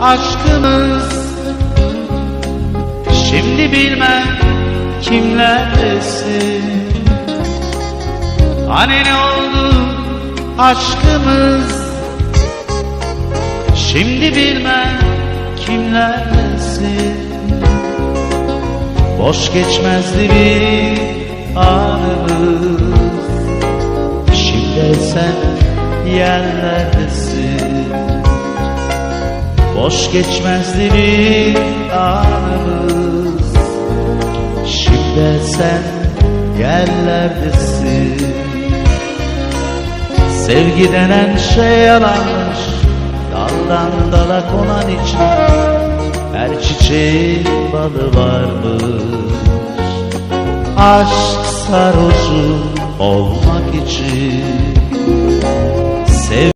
aşkımız Şimdi bilmem kimlerdesin. Hani ne oldu aşkımız? Şimdi bilmem kimlerdesin. Boş geçmezdi bir anımız. Şimdi sen yerlerdesin Boş geçmezdi bir anımız. Şimdi sen yerlerdesin. Sevgi denen şey yalanmış Daldan dala konan için Her çiçeğin balı varmış. Aşk sarhoşu olmak için